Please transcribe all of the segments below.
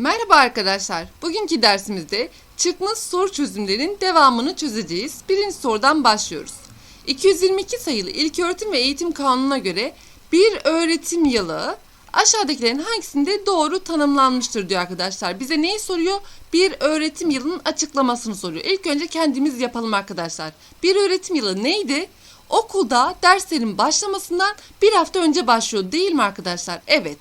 Merhaba arkadaşlar. Bugünkü dersimizde çıkmış soru çözümlerinin devamını çözeceğiz. Birinci sorudan başlıyoruz. 222 sayılı İlköğretim ve Eğitim Kanunu'na göre bir öğretim yılı aşağıdakilerin hangisinde doğru tanımlanmıştır diyor arkadaşlar. Bize neyi soruyor? Bir öğretim yılının açıklamasını soruyor. İlk önce kendimiz yapalım arkadaşlar. Bir öğretim yılı neydi? Okulda derslerin başlamasından bir hafta önce başlıyor değil mi arkadaşlar? Evet.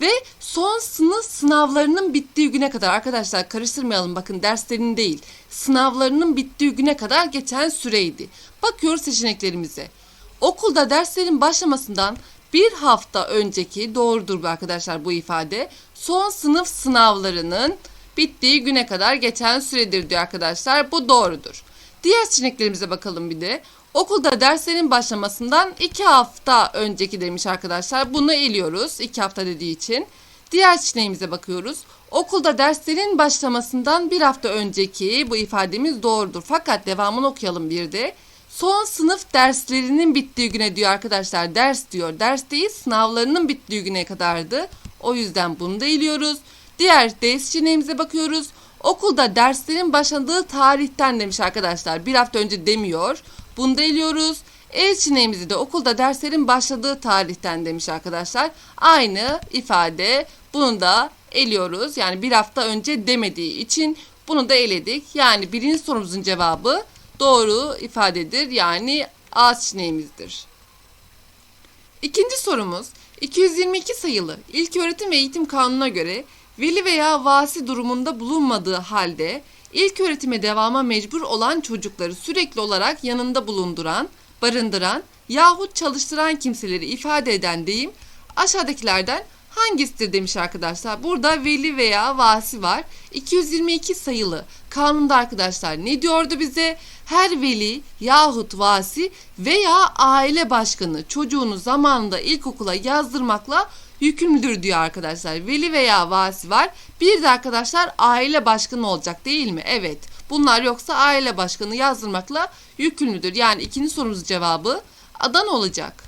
Ve son sınıf sınavlarının bittiği güne kadar arkadaşlar karıştırmayalım bakın derslerin değil sınavlarının bittiği güne kadar geçen süreydi. Bakıyoruz seçeneklerimize. Okulda derslerin başlamasından bir hafta önceki doğrudur arkadaşlar bu ifade. Son sınıf sınavlarının bittiği güne kadar geçen süredir diyor arkadaşlar. Bu doğrudur. Diğer seçeneklerimize bakalım bir de. Okulda derslerin başlamasından iki hafta önceki demiş arkadaşlar. Bunu eliyoruz iki hafta dediği için. Diğer seçeneğimize bakıyoruz. Okulda derslerin başlamasından bir hafta önceki bu ifademiz doğrudur. Fakat devamını okuyalım bir de. Son sınıf derslerinin bittiği güne diyor arkadaşlar. Ders diyor. Ders değil sınavlarının bittiği güne kadardı. O yüzden bunu da eliyoruz. Diğer D seçeneğimize bakıyoruz. Okulda derslerin başladığı tarihten demiş arkadaşlar. Bir hafta önce demiyor. Bunu da eliyoruz. E seçeneğimizi de okulda derslerin başladığı tarihten demiş arkadaşlar. Aynı ifade bunu da eliyoruz. Yani bir hafta önce demediği için bunu da eledik. Yani birinci sorumuzun cevabı doğru ifadedir. Yani A seçeneğimizdir. İkinci sorumuz 222 sayılı İlköğretim ve Eğitim Kanunu'na göre veli veya vasi durumunda bulunmadığı halde ilk öğretime devama mecbur olan çocukları sürekli olarak yanında bulunduran, barındıran yahut çalıştıran kimseleri ifade eden deyim aşağıdakilerden hangisidir demiş arkadaşlar. Burada veli veya vasi var. 222 sayılı kanunda arkadaşlar ne diyordu bize? Her veli yahut vasi veya aile başkanı çocuğunu zamanında ilkokula yazdırmakla yükümlüdür diyor arkadaşlar. Veli veya vasi var. Bir de arkadaşlar aile başkanı olacak değil mi? Evet. Bunlar yoksa aile başkanı yazdırmakla yükümlüdür. Yani ikinci sorumuzun cevabı Adana olacak.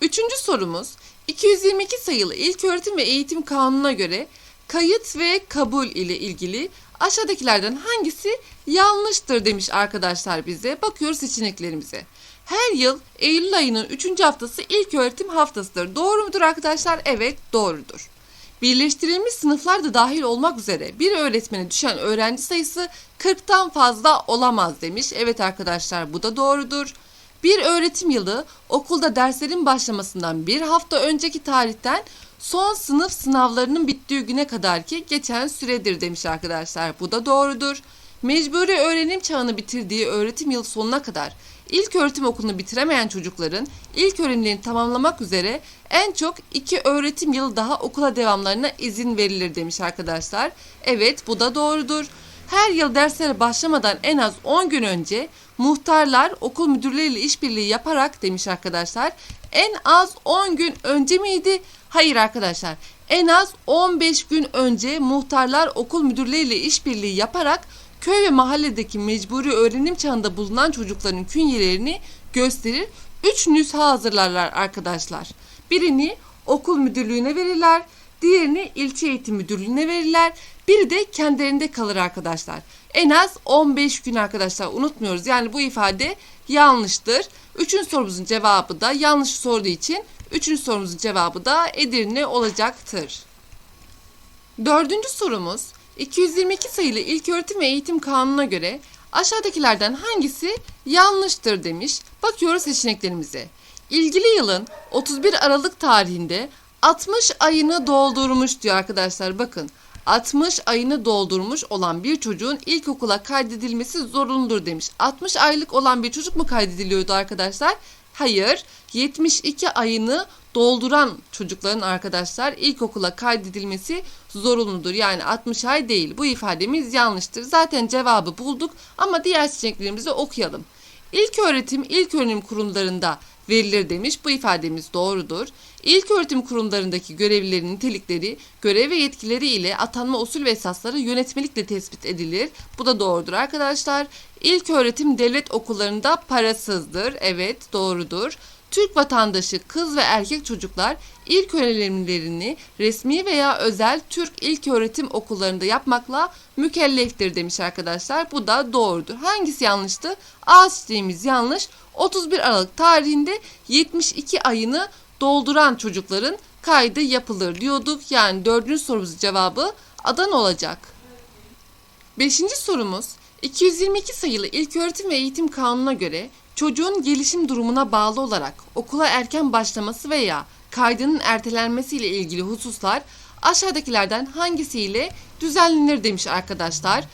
Üçüncü sorumuz 222 sayılı İlköğretim ve Eğitim Kanunu'na göre kayıt ve kabul ile ilgili aşağıdakilerden hangisi yanlıştır demiş arkadaşlar bize. Bakıyoruz seçeneklerimize. Her yıl Eylül ayının 3. haftası ilk öğretim haftasıdır. Doğru mudur arkadaşlar? Evet doğrudur. Birleştirilmiş sınıflar da dahil olmak üzere bir öğretmene düşen öğrenci sayısı 40'tan fazla olamaz demiş. Evet arkadaşlar bu da doğrudur. Bir öğretim yılı okulda derslerin başlamasından bir hafta önceki tarihten son sınıf sınavlarının bittiği güne kadar ki geçen süredir demiş arkadaşlar. Bu da doğrudur. Mecburi öğrenim çağını bitirdiği öğretim yılı sonuna kadar ilk öğretim okulunu bitiremeyen çocukların ilk öğrenimlerini tamamlamak üzere en çok iki öğretim yılı daha okula devamlarına izin verilir demiş arkadaşlar. Evet bu da doğrudur. Her yıl derslere başlamadan en az 10 gün önce muhtarlar okul müdürleriyle işbirliği yaparak demiş arkadaşlar. En az 10 gün önce miydi? Hayır arkadaşlar. En az 15 gün önce muhtarlar okul müdürleriyle işbirliği yaparak köy ve mahalledeki mecburi öğrenim çağında bulunan çocukların künyelerini gösterir. 3 nüsha hazırlarlar arkadaşlar. Birini okul müdürlüğüne verirler. Diğerini ilçe eğitim müdürlüğüne verirler. Biri de kendilerinde kalır arkadaşlar. En az 15 gün arkadaşlar unutmuyoruz. Yani bu ifade yanlıştır. Üçüncü sorumuzun cevabı da yanlış sorduğu için üçüncü sorumuzun cevabı da Edirne olacaktır. Dördüncü sorumuz 222 sayılı İlköğretim ve Eğitim Kanunu'na göre aşağıdakilerden hangisi yanlıştır demiş. Bakıyoruz seçeneklerimize. İlgili yılın 31 Aralık tarihinde 60 ayını doldurmuş diyor arkadaşlar. Bakın 60 ayını doldurmuş olan bir çocuğun ilkokula kaydedilmesi zorunludur demiş. 60 aylık olan bir çocuk mu kaydediliyordu arkadaşlar? Hayır. 72 ayını dolduran çocukların arkadaşlar ilkokula kaydedilmesi zorunludur. Yani 60 ay değil. Bu ifademiz yanlıştır. Zaten cevabı bulduk ama diğer seçeneklerimizi okuyalım. İlk öğretim, ilk öğrenim kurumlarında verilir demiş. Bu ifademiz doğrudur. İlk öğretim kurumlarındaki görevlilerin nitelikleri, görev ve yetkileri ile atanma usul ve esasları yönetmelikle tespit edilir. Bu da doğrudur arkadaşlar. İlk öğretim devlet okullarında parasızdır. Evet doğrudur. Türk vatandaşı kız ve erkek çocuklar ilk öğrenimlerini resmi veya özel Türk ilköğretim okullarında yapmakla mükelleftir demiş arkadaşlar. Bu da doğrudur. Hangisi yanlıştı? A seçeneğimiz yanlış. 31 Aralık tarihinde 72 ayını dolduran çocukların kaydı yapılır diyorduk. Yani dördüncü sorumuzun cevabı Adana olacak. Beşinci sorumuz 222 sayılı İlköğretim ve Eğitim Kanunu'na göre çocuğun gelişim durumuna bağlı olarak okula erken başlaması veya kaydının ertelenmesiyle ilgili hususlar aşağıdakilerden hangisiyle düzenlenir demiş arkadaşlar.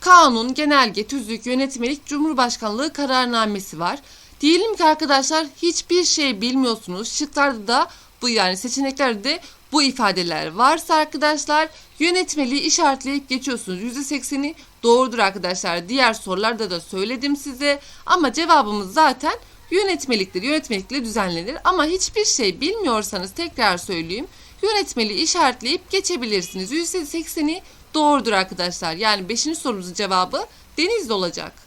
Kanun, genelge, tüzük, yönetmelik, cumhurbaşkanlığı kararnamesi var. Diyelim ki arkadaşlar hiçbir şey bilmiyorsunuz. Şıklarda da bu yani seçeneklerde de bu ifadeler varsa arkadaşlar yönetmeliği işaretleyip geçiyorsunuz. %80'i doğrudur arkadaşlar. Diğer sorularda da söyledim size. Ama cevabımız zaten yönetmeliktir. Yönetmelikle düzenlenir. Ama hiçbir şey bilmiyorsanız tekrar söyleyeyim. Yönetmeliği işaretleyip geçebilirsiniz. %80'i doğrudur arkadaşlar. Yani 5. sorumuzun cevabı Denizli olacak.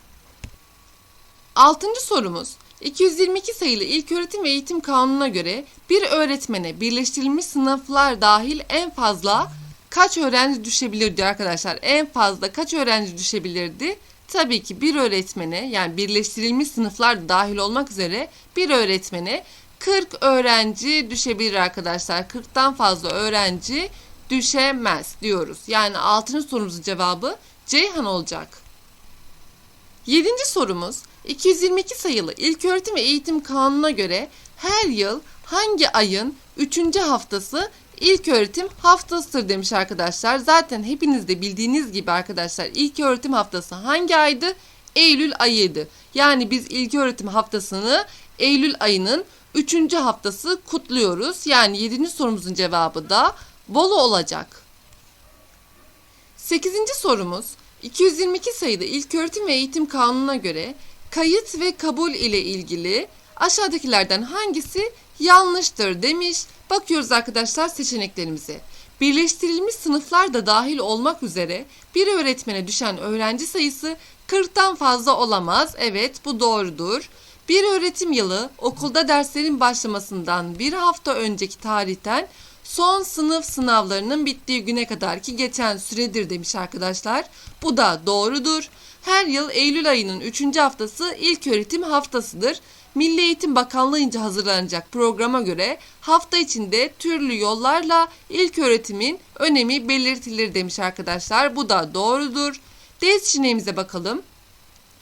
Altıncı sorumuz 222 sayılı İlköğretim ve Eğitim Kanunu'na göre bir öğretmene birleştirilmiş sınıflar dahil en fazla kaç öğrenci düşebilirdi arkadaşlar? En fazla kaç öğrenci düşebilirdi? Tabii ki bir öğretmene yani birleştirilmiş sınıflar dahil olmak üzere bir öğretmene 40 öğrenci düşebilir arkadaşlar. 40'tan fazla öğrenci düşemez diyoruz. Yani 6. sorumuzun cevabı Ceyhan olacak. Yedinci sorumuz 222 sayılı İlköğretim ve Eğitim Kanunu'na göre her yıl hangi ayın 3. haftası İlköğretim haftasıdır demiş arkadaşlar. Zaten hepiniz de bildiğiniz gibi arkadaşlar İlköğretim haftası hangi aydı? Eylül ayıydı. Yani biz İlköğretim haftasını Eylül ayının 3. haftası kutluyoruz. Yani 7. sorumuzun cevabı da Bolu olacak. 8. sorumuz 222 sayıda İlköğretim ve Eğitim Kanunu'na göre kayıt ve kabul ile ilgili aşağıdakilerden hangisi yanlıştır demiş. Bakıyoruz arkadaşlar seçeneklerimize. Birleştirilmiş sınıflar da dahil olmak üzere bir öğretmene düşen öğrenci sayısı 40'tan fazla olamaz. Evet bu doğrudur. Bir öğretim yılı okulda derslerin başlamasından bir hafta önceki tarihten son sınıf sınavlarının bittiği güne kadar ki geçen süredir demiş arkadaşlar. Bu da doğrudur. Her yıl Eylül ayının 3. haftası ilk öğretim haftasıdır. Milli Eğitim Bakanlığı'nca hazırlanacak programa göre hafta içinde türlü yollarla ilk öğretimin önemi belirtilir demiş arkadaşlar. Bu da doğrudur. D seçeneğimize bakalım.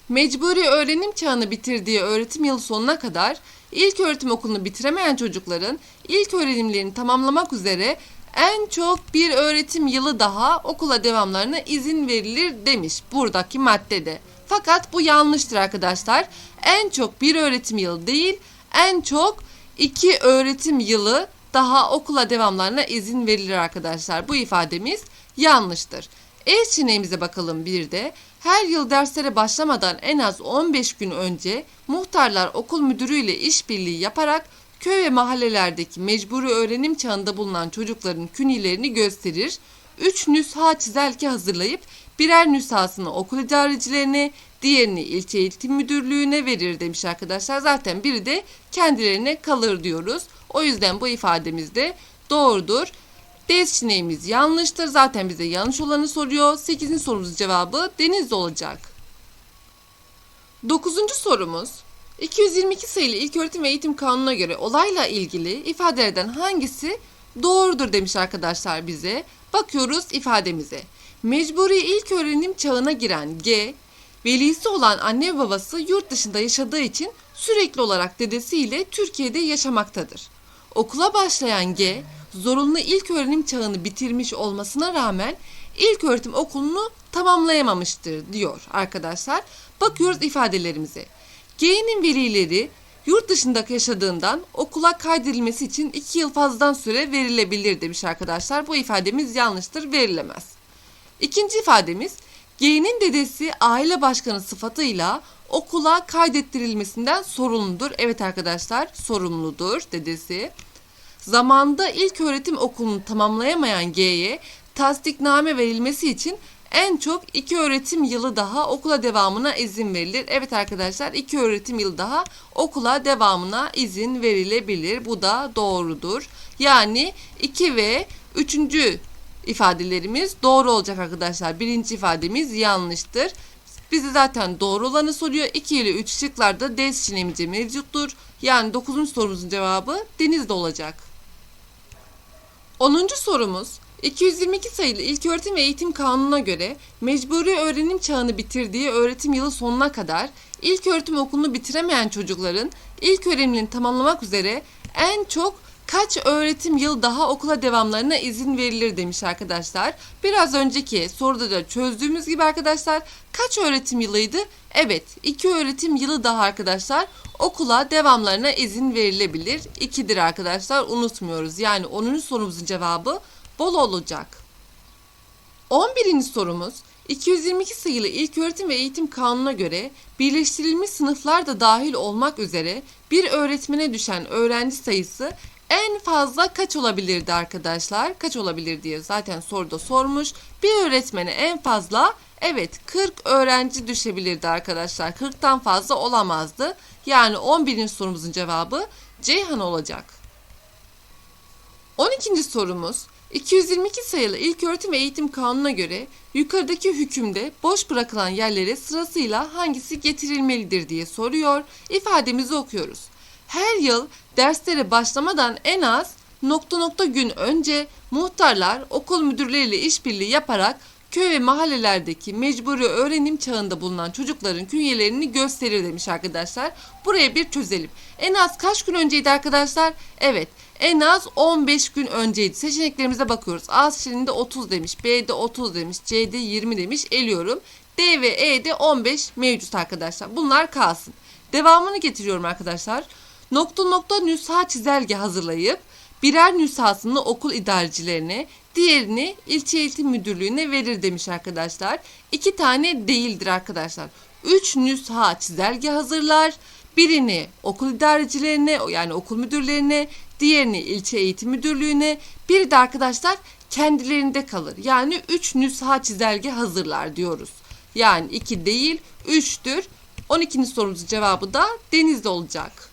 Mecburi öğrenim çağını bitirdiği öğretim yılı sonuna kadar ilk öğretim okulunu bitiremeyen çocukların ilk öğrenimlerini tamamlamak üzere en çok bir öğretim yılı daha okula devamlarına izin verilir demiş buradaki maddede. Fakat bu yanlıştır arkadaşlar. En çok bir öğretim yılı değil, en çok iki öğretim yılı daha okula devamlarına izin verilir arkadaşlar. Bu ifademiz yanlıştır. E seçeneğimize bakalım bir de. Her yıl derslere başlamadan en az 15 gün önce muhtarlar okul müdürüyle işbirliği yaparak köy ve mahallelerdeki mecburi öğrenim çağında bulunan çocukların künyelerini gösterir. 3 nüsha çizelge hazırlayıp birer nüshasını okul idarecilerine, diğerini ilçe eğitim müdürlüğüne verir demiş arkadaşlar. Zaten biri de kendilerine kalır diyoruz. O yüzden bu ifademiz de doğrudur. D yanlıştır. Zaten bize yanlış olanı soruyor. 8. sorumuzun cevabı Denizli olacak. 9. sorumuz 222 sayılı İlköğretim ve Eğitim Kanunu'na göre olayla ilgili ifadelerden hangisi doğrudur demiş arkadaşlar bize. Bakıyoruz ifademize. Mecburi ilk öğrenim çağına giren G, velisi olan anne ve babası yurt dışında yaşadığı için sürekli olarak dedesiyle Türkiye'de yaşamaktadır. Okula başlayan G, zorunlu ilk öğrenim çağını bitirmiş olmasına rağmen ilk öğretim okulunu tamamlayamamıştır diyor arkadaşlar. Bakıyoruz ifadelerimize. G'nin velileri yurt dışında yaşadığından okula kaydedilmesi için 2 yıl fazladan süre verilebilir demiş arkadaşlar. Bu ifademiz yanlıştır, verilemez. İkinci ifademiz G'nin dedesi aile başkanı sıfatıyla okula kaydettirilmesinden sorumludur. Evet arkadaşlar sorumludur dedesi. Zamanda ilk öğretim okulunu tamamlayamayan G'ye tasdikname verilmesi için en çok iki öğretim yılı daha okula devamına izin verilir. Evet arkadaşlar iki öğretim yılı daha okula devamına izin verilebilir. Bu da doğrudur. Yani 2 ve 3. ifadelerimiz doğru olacak arkadaşlar. Birinci ifademiz yanlıştır. Bizi zaten doğru olanı soruyor. 2 ile 3 şıklarda D seçeneğimizde mevcuttur. Yani 9. sorumuzun cevabı denizde olacak. 10. sorumuz 222 sayılı İlköğretim ve Eğitim Kanunu'na göre mecburi öğrenim çağını bitirdiği öğretim yılı sonuna kadar ilköğretim okulunu bitiremeyen çocukların ilk öğrenimini tamamlamak üzere en çok kaç öğretim yıl daha okula devamlarına izin verilir demiş arkadaşlar. Biraz önceki soruda da çözdüğümüz gibi arkadaşlar kaç öğretim yılıydı? Evet iki öğretim yılı daha arkadaşlar okula devamlarına izin verilebilir. 2'dir arkadaşlar unutmuyoruz. Yani 10. sorumuzun cevabı bol olacak. 11. sorumuz 222 sayılı İlköğretim ve Eğitim Kanunu'na göre birleştirilmiş sınıflar da dahil olmak üzere bir öğretmene düşen öğrenci sayısı en fazla kaç olabilirdi arkadaşlar? Kaç olabilir diye zaten soruda sormuş. Bir öğretmene en fazla evet 40 öğrenci düşebilirdi arkadaşlar. 40'tan fazla olamazdı. Yani 11. sorumuzun cevabı Ceyhan olacak. 12. sorumuz 222 sayılı İlköğretim ve Eğitim Kanunu'na göre yukarıdaki hükümde boş bırakılan yerlere sırasıyla hangisi getirilmelidir diye soruyor. İfademizi okuyoruz. Her yıl derslere başlamadan en az nokta nokta gün önce muhtarlar okul müdürleriyle işbirliği yaparak köy ve mahallelerdeki mecburi öğrenim çağında bulunan çocukların künyelerini gösterir demiş arkadaşlar. Buraya bir çözelim. En az kaç gün önceydi arkadaşlar? Evet en az 15 gün önceydi. Seçeneklerimize bakıyoruz. A seçeneğinde 30 demiş, B'de 30 demiş, C'de 20 demiş. Eliyorum. D ve E'de 15 mevcut arkadaşlar. Bunlar kalsın. Devamını getiriyorum arkadaşlar. Nokta nokta nüsha çizelge hazırlayıp birer nüshasını okul idarecilerine, diğerini ilçe eğitim müdürlüğüne verir demiş arkadaşlar. İki tane değildir arkadaşlar. Üç nüsha çizelge hazırlar. Birini okul idarecilerine yani okul müdürlerine, diğerini ilçe eğitim müdürlüğüne, bir de arkadaşlar kendilerinde kalır. Yani 3 nüsha çizelge hazırlar diyoruz. Yani 2 değil 3'tür. 12. sorumuzun cevabı da denizde olacak.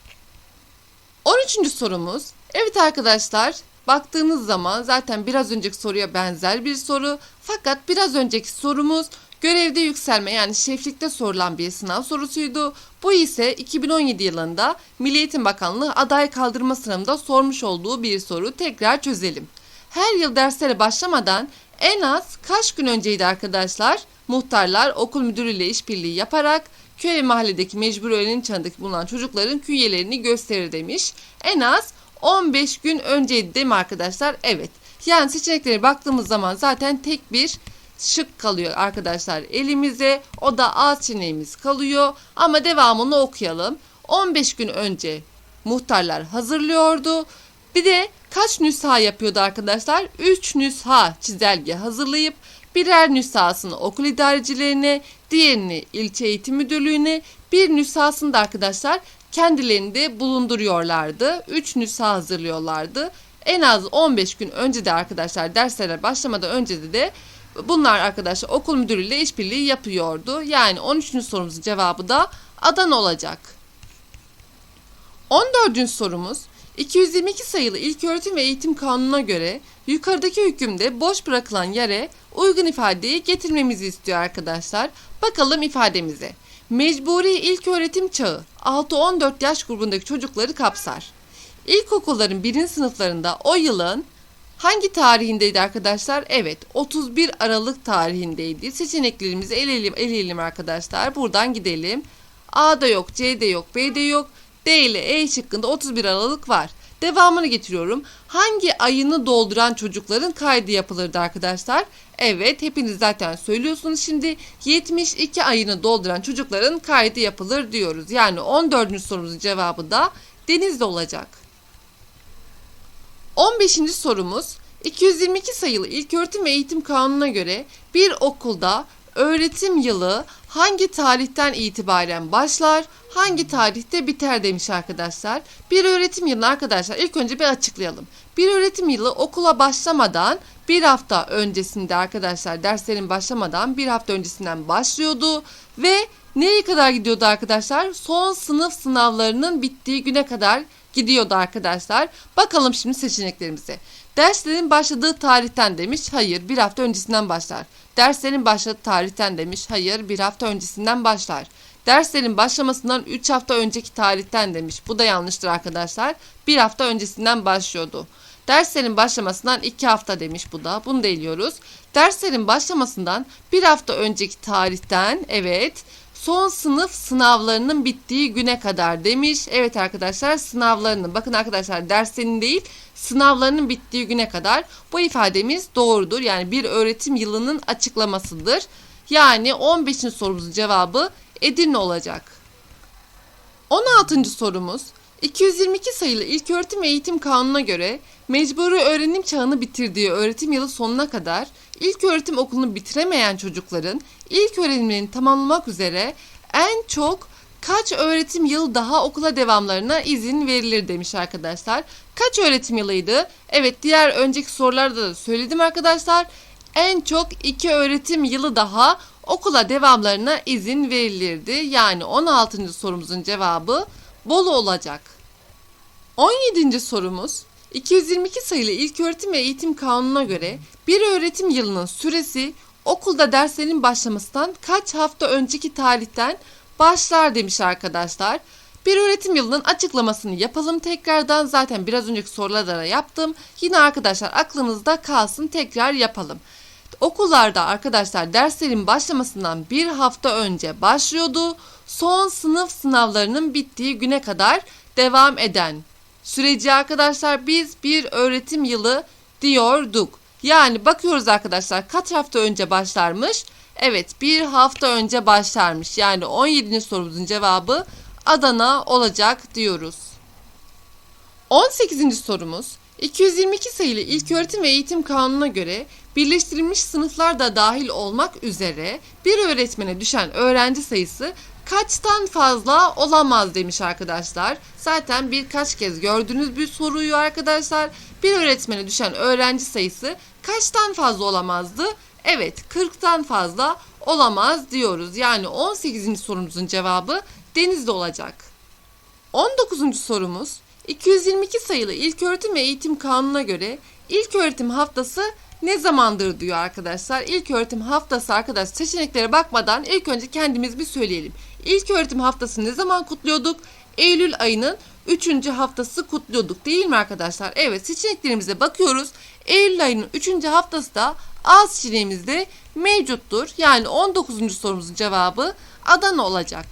13. sorumuz. Evet arkadaşlar baktığınız zaman zaten biraz önceki soruya benzer bir soru. Fakat biraz önceki sorumuz görevde yükselme yani şeflikte sorulan bir sınav sorusuydu. Bu ise 2017 yılında Milli Eğitim Bakanlığı aday kaldırma sınavında sormuş olduğu bir soru. Tekrar çözelim. Her yıl derslere başlamadan en az kaç gün önceydi arkadaşlar? Muhtarlar okul müdürüyle işbirliği yaparak köy ve mahalledeki mecbur öğrenim çağındaki bulunan çocukların künyelerini gösterir demiş. En az 15 gün önceydi değil mi arkadaşlar? Evet. Yani seçeneklere baktığımız zaman zaten tek bir şık kalıyor arkadaşlar elimize. O da A seçeneğimiz kalıyor. Ama devamını okuyalım. 15 gün önce muhtarlar hazırlıyordu. Bir de kaç nüsha yapıyordu arkadaşlar? 3 nüsha çizelge hazırlayıp birer nüshasını okul idarecilerine, diğerini ilçe eğitim müdürlüğüne, bir nüshasını da arkadaşlar kendilerinde bulunduruyorlardı. 3 nüsha hazırlıyorlardı. En az 15 gün önce de arkadaşlar derslere başlamadan önce de, de bunlar arkadaşlar okul müdürüyle işbirliği yapıyordu. Yani 13. sorumuzun cevabı da Adana olacak. 14. sorumuz 222 sayılı İlköğretim ve Eğitim Kanunu'na göre yukarıdaki hükümde boş bırakılan yere uygun ifadeyi getirmemizi istiyor arkadaşlar. Bakalım ifademize. Mecburi ilköğretim çağı 6-14 yaş grubundaki çocukları kapsar. İlkokulların birinci sınıflarında o yılın hangi tarihindeydi arkadaşlar? Evet 31 Aralık tarihindeydi. Seçeneklerimizi eleyelim, eleyelim arkadaşlar. Buradan gidelim. A'da yok, C'de yok, B'de yok. D ile E şıkkında 31 Aralık var. Devamını getiriyorum. Hangi ayını dolduran çocukların kaydı yapılırdı arkadaşlar? Evet hepiniz zaten söylüyorsunuz şimdi 72 ayını dolduran çocukların kaydı yapılır diyoruz. Yani 14. sorumuzun cevabı da denizde olacak. 15. sorumuz 222 sayılı İlköğretim ve Eğitim Kanunu'na göre bir okulda öğretim yılı hangi tarihten itibaren başlar, hangi tarihte biter demiş arkadaşlar. Bir öğretim yılı arkadaşlar ilk önce bir açıklayalım. Bir öğretim yılı okula başlamadan bir hafta öncesinde arkadaşlar derslerin başlamadan bir hafta öncesinden başlıyordu ve nereye kadar gidiyordu arkadaşlar? Son sınıf sınavlarının bittiği güne kadar gidiyordu arkadaşlar. Bakalım şimdi seçeneklerimize. Derslerin başladığı tarihten demiş. Hayır, bir hafta öncesinden başlar. Derslerin başladığı tarihten demiş. Hayır, bir hafta öncesinden başlar. Derslerin başlamasından 3 hafta önceki tarihten demiş. Bu da yanlıştır arkadaşlar. Bir hafta öncesinden başlıyordu. Derslerin başlamasından 2 hafta demiş bu da. Bunu da eliyoruz. Derslerin başlamasından bir hafta önceki tarihten evet son sınıf sınavlarının bittiği güne kadar demiş. Evet arkadaşlar sınavlarının bakın arkadaşlar derslerin değil sınavlarının bittiği güne kadar bu ifademiz doğrudur. Yani bir öğretim yılının açıklamasıdır. Yani 15. sorumuzun cevabı Edirne olacak. 16. sorumuz 222 sayılı İlköğretim Eğitim Kanunu'na göre mecburi öğrenim çağını bitirdiği öğretim yılı sonuna kadar ilk öğretim okulunu bitiremeyen çocukların ilk öğrenimlerini tamamlamak üzere en çok kaç öğretim yılı daha okula devamlarına izin verilir demiş arkadaşlar. Kaç öğretim yılıydı? Evet diğer önceki sorularda da söyledim arkadaşlar. En çok iki öğretim yılı daha okula devamlarına izin verilirdi. Yani 16. sorumuzun cevabı Bolu olacak. 17. sorumuz 222 sayılı İlköğretim ve Eğitim Kanunu'na göre bir öğretim yılının süresi okulda derslerin başlamasından kaç hafta önceki tarihten başlar demiş arkadaşlar. Bir öğretim yılının açıklamasını yapalım tekrardan. Zaten biraz önceki sorularda da yaptım. Yine arkadaşlar aklınızda kalsın tekrar yapalım. Okullarda arkadaşlar derslerin başlamasından bir hafta önce başlıyordu. Son sınıf sınavlarının bittiği güne kadar devam eden süreci arkadaşlar biz bir öğretim yılı diyorduk. Yani bakıyoruz arkadaşlar kaç hafta önce başlarmış? Evet bir hafta önce başlarmış. Yani 17. sorumuzun cevabı Adana olacak diyoruz. 18. sorumuz 222 sayılı İlköğretim ve Eğitim Kanunu'na göre birleştirilmiş sınıflar da dahil olmak üzere bir öğretmene düşen öğrenci sayısı kaçtan fazla olamaz demiş arkadaşlar. Zaten birkaç kez gördüğünüz bir soruyu arkadaşlar. Bir öğretmene düşen öğrenci sayısı kaçtan fazla olamazdı? Evet 40'tan fazla olamaz diyoruz. Yani 18. sorumuzun cevabı denizde olacak. 19. sorumuz 222 sayılı İlköğretim ve Eğitim Kanunu'na göre İlköğretim haftası ne zamandır diyor arkadaşlar. İlköğretim haftası arkadaş seçeneklere bakmadan ilk önce kendimiz bir söyleyelim. İlköğretim haftası ne zaman kutluyorduk? Eylül ayının 3. haftası kutluyorduk değil mi arkadaşlar? Evet seçeneklerimize bakıyoruz. Eylül ayının 3. haftası da A seçeneğimizde mevcuttur. Yani 19. sorumuzun cevabı Adana olacak.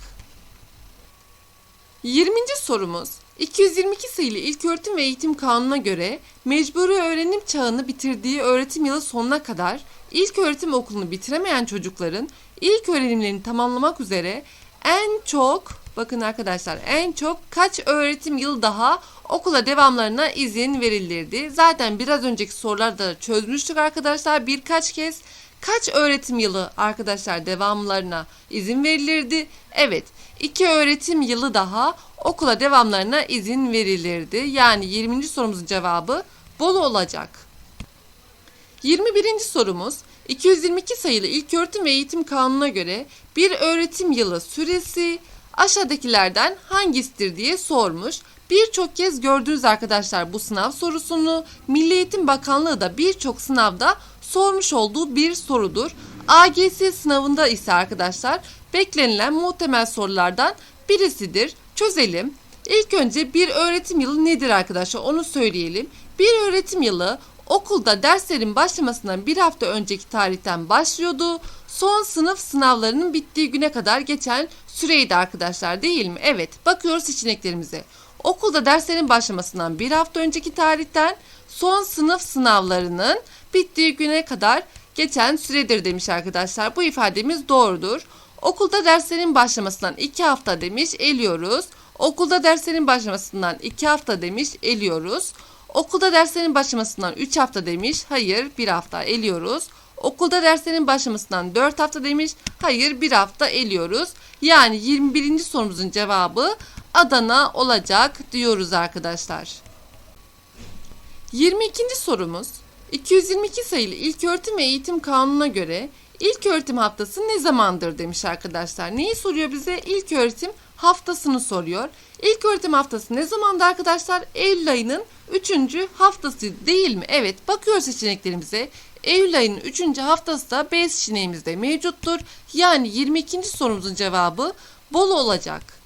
20. sorumuz 222 sayılı İlköğretim ve Eğitim Kanunu'na göre mecburi öğrenim çağını bitirdiği öğretim yılı sonuna kadar ilk öğretim okulunu bitiremeyen çocukların ilk öğrenimlerini tamamlamak üzere en çok bakın arkadaşlar en çok kaç öğretim yılı daha okula devamlarına izin verilirdi. Zaten biraz önceki sorularda çözmüştük arkadaşlar birkaç kez. Kaç öğretim yılı arkadaşlar devamlarına izin verilirdi? Evet, iki öğretim yılı daha okula devamlarına izin verilirdi. Yani 20. sorumuzun cevabı Bolu olacak. 21. sorumuz 222 sayılı İlköğretim ve Eğitim Kanunu'na göre bir öğretim yılı süresi aşağıdakilerden hangisidir diye sormuş. Birçok kez gördünüz arkadaşlar bu sınav sorusunu. Milli Eğitim Bakanlığı da birçok sınavda sormuş olduğu bir sorudur. AGS sınavında ise arkadaşlar beklenilen muhtemel sorulardan birisidir. Çözelim. İlk önce bir öğretim yılı nedir arkadaşlar onu söyleyelim. Bir öğretim yılı okulda derslerin başlamasından bir hafta önceki tarihten başlıyordu. Son sınıf sınavlarının bittiği güne kadar geçen süreydi arkadaşlar değil mi? Evet bakıyoruz seçeneklerimize. Okulda derslerin başlamasından bir hafta önceki tarihten son sınıf sınavlarının bittiği güne kadar geçen süredir demiş arkadaşlar. Bu ifademiz doğrudur. Okulda derslerin başlamasından 2 hafta demiş eliyoruz. Okulda derslerin başlamasından 2 hafta demiş eliyoruz. Okulda derslerin başlamasından 3 hafta demiş hayır 1 hafta eliyoruz. Okulda derslerin başlamasından 4 hafta demiş. Hayır 1 hafta eliyoruz. Yani 21. sorumuzun cevabı Adana olacak diyoruz arkadaşlar. 22. sorumuz 222 sayılı İlköğretim ve Eğitim Kanunu'na göre ilk öğretim haftası ne zamandır demiş arkadaşlar. Neyi soruyor bize? İlk öğretim haftasını soruyor. İlk öğretim haftası ne zamanda arkadaşlar? Eylül ayının 3. haftası değil mi? Evet bakıyoruz seçeneklerimize. Eylül ayının 3. haftası da B seçeneğimizde mevcuttur. Yani 22. sorumuzun cevabı Bolu olacak.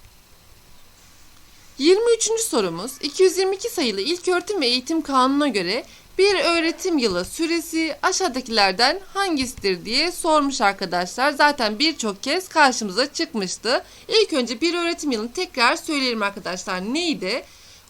23. sorumuz 222 sayılı İlköğretim ve Eğitim Kanunu'na göre bir öğretim yılı süresi aşağıdakilerden hangisidir diye sormuş arkadaşlar. Zaten birçok kez karşımıza çıkmıştı. İlk önce bir öğretim yılını tekrar söyleyelim arkadaşlar. Neydi?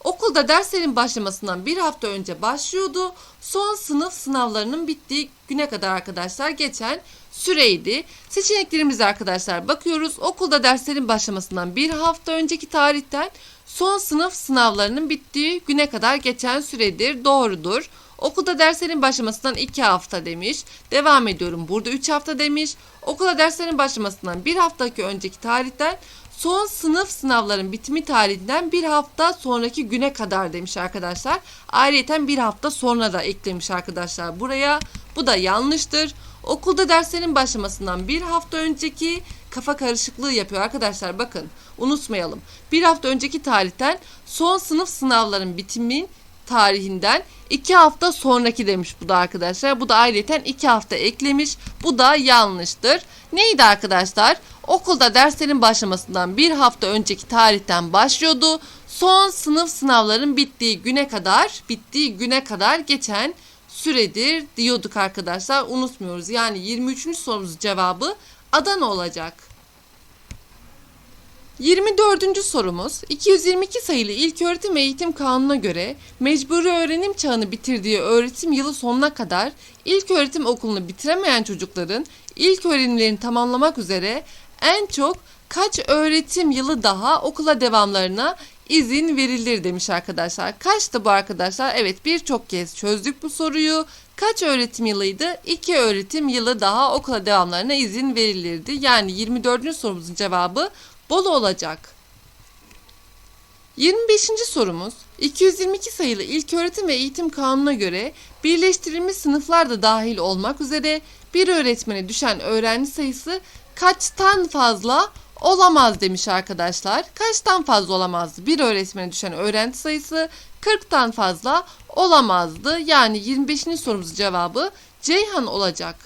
Okulda derslerin başlamasından bir hafta önce başlıyordu. Son sınıf sınavlarının bittiği güne kadar arkadaşlar geçen süreydi. Seçeneklerimize arkadaşlar bakıyoruz. Okulda derslerin başlamasından bir hafta önceki tarihten son sınıf sınavlarının bittiği güne kadar geçen süredir. Doğrudur. Okulda derslerin başlamasından 2 hafta demiş. Devam ediyorum. Burada 3 hafta demiş. Okula derslerin başlamasından bir haftaki önceki tarihten son sınıf sınavların bitimi tarihinden bir hafta sonraki güne kadar demiş arkadaşlar. Ayrıca bir hafta sonra da eklemiş arkadaşlar buraya. Bu da yanlıştır. Okulda derslerin başlamasından bir hafta önceki kafa karışıklığı yapıyor arkadaşlar bakın unutmayalım. Bir hafta önceki tarihten son sınıf sınavların bitimin tarihinden 2 hafta sonraki demiş bu da arkadaşlar. Bu da ayrıca 2 hafta eklemiş. Bu da yanlıştır. Neydi arkadaşlar? Okulda derslerin başlamasından bir hafta önceki tarihten başlıyordu. Son sınıf sınavların bittiği güne kadar, bittiği güne kadar geçen süredir diyorduk arkadaşlar. Unutmuyoruz. Yani 23. sorumuzun cevabı Adana olacak. 24. sorumuz 222 sayılı İlköğretim Eğitim Kanunu'na göre mecburi öğrenim çağını bitirdiği öğretim yılı sonuna kadar ilköğretim okulunu bitiremeyen çocukların ilk öğrenimlerini tamamlamak üzere en çok kaç öğretim yılı daha okula devamlarına izin verilir demiş arkadaşlar. Kaçtı bu arkadaşlar? Evet birçok kez çözdük bu soruyu. Kaç öğretim yılıydı? 2 öğretim yılı daha okula devamlarına izin verilirdi. Yani 24. sorumuzun cevabı Bolu olacak. 25. sorumuz 222 sayılı İlköğretim ve Eğitim Kanunu'na göre birleştirilmiş sınıflar da dahil olmak üzere bir öğretmene düşen öğrenci sayısı kaçtan fazla olamaz demiş arkadaşlar. Kaçtan fazla olamazdı? Bir öğretmene düşen öğrenci sayısı 40'tan fazla olamazdı. Yani 25. sorumuzun cevabı Ceyhan olacak.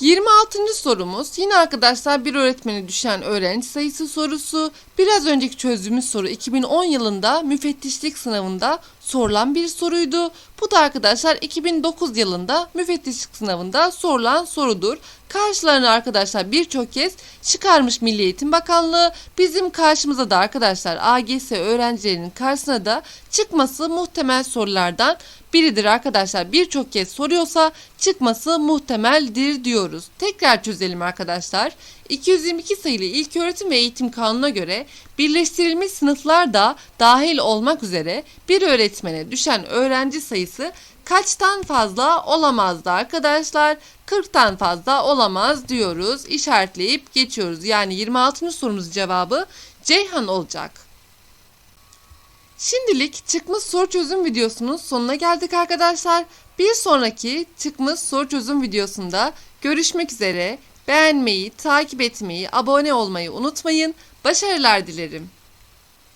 26. sorumuz yine arkadaşlar bir öğretmene düşen öğrenci sayısı sorusu. Biraz önceki çözdüğümüz soru 2010 yılında müfettişlik sınavında sorulan bir soruydu. Bu da arkadaşlar 2009 yılında müfettişlik sınavında sorulan sorudur. Karşılarına arkadaşlar birçok kez çıkarmış Milli Eğitim Bakanlığı. Bizim karşımıza da arkadaşlar AGS öğrencilerinin karşısına da çıkması muhtemel sorulardan biridir arkadaşlar. Birçok kez soruyorsa çıkması muhtemeldir diyoruz. Tekrar çözelim arkadaşlar. 222 sayılı İlköğretim ve Eğitim Kanunu'na göre birleştirilmiş sınıflar da dahil olmak üzere bir öğretmene düşen öğrenci sayısı kaçtan fazla olamazdı arkadaşlar? 40'tan fazla olamaz diyoruz. İşaretleyip geçiyoruz. Yani 26. sorumuz cevabı Ceyhan olacak. Şimdilik çıkmış soru çözüm videosunun sonuna geldik arkadaşlar. Bir sonraki çıkmış soru çözüm videosunda görüşmek üzere. Beğenmeyi, takip etmeyi, abone olmayı unutmayın. Başarılar dilerim.